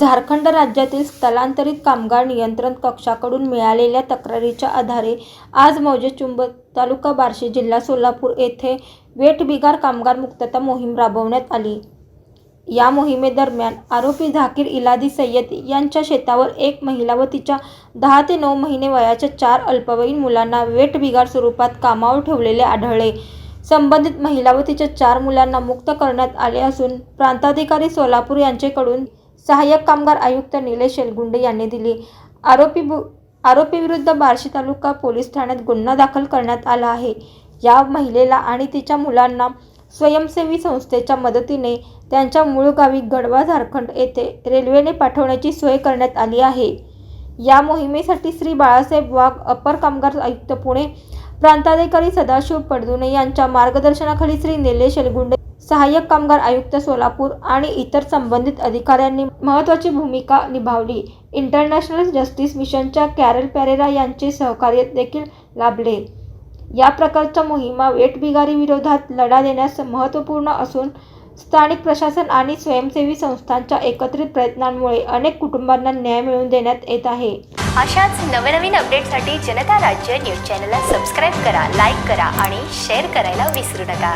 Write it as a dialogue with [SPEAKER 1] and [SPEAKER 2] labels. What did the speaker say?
[SPEAKER 1] झारखंड राज्यातील स्थलांतरित कामगार नियंत्रण कक्षाकडून मिळालेल्या तक्रारीच्या आधारे आज मौजे चुंब तालुका बार्शी जिल्हा सोलापूर येथे वेठबिगार कामगार मुक्तता मोहीम राबवण्यात आली. या मोहिमेदरम्यान आरोपी झाकीर इलादी सय्यद यांच्या शेतावर एक महिला व तिच्या दहा ते नऊ महिने वयाच्या चार अल्पवयीन मुलांना वेठबिगार स्वरूपात कामावर ठेवलेले आढळले. संबंधित महिला व तिच्या चार मुलांना मुक्त करण्यात आले असून प्रांताधिकारी सोलापूर यांचेकडून सहाय्यक कामगार आयुक्त निलेश शेलगुंडे यांनी दिली. आरोपी बु आरोपीविरुद्ध बार्शी तालुका पोलीस ठाण्यात गुन्हा दाखल करण्यात आला आहे. या महिलेला आणि तिच्या मुलांना स्वयंसेवी संस्थेच्या मदतीने त्यांच्या मूळ गावी गढवा झारखंड येथे रेल्वेने पाठवण्याची सोय करण्यात आली आहे. या मोहिमेसाठी श्री बाळासाहेब वाघ अपर कामगार आयुक्त पुणे प्रांताधिकारी सदाशिव पडदुने यांच्या मार्गदर्शनाखाली श्री निलेश एलगुंडे सहाय्यक कामगार आयुक्त सोलापूर आणि इतर संबंधित अधिकाऱ्यांनी महत्त्वाची भूमिका निभावली. इंटरनॅशनल जस्टिस मिशनच्या कॅरल पॅरेरा यांचे सहकार्य देखील लाभले. या प्रकारच्या मोहिमा वेठबिगारी विरोधात लढा देण्यास महत्त्वपूर्ण असून स्थानिक प्रशासन आणि स्वयंसेवी संस्थांच्या एकत्रित प्रयत्नांमुळे अनेक कुटुंबांना न्याय मिळवून देण्यात येत आहे.
[SPEAKER 2] अशाच नवनवीन अपडेटसाठी जनता राज्य न्यूज चॅनलला सबस्क्राईब करा लाईक करा आणि शेअर करायला विसरू नका.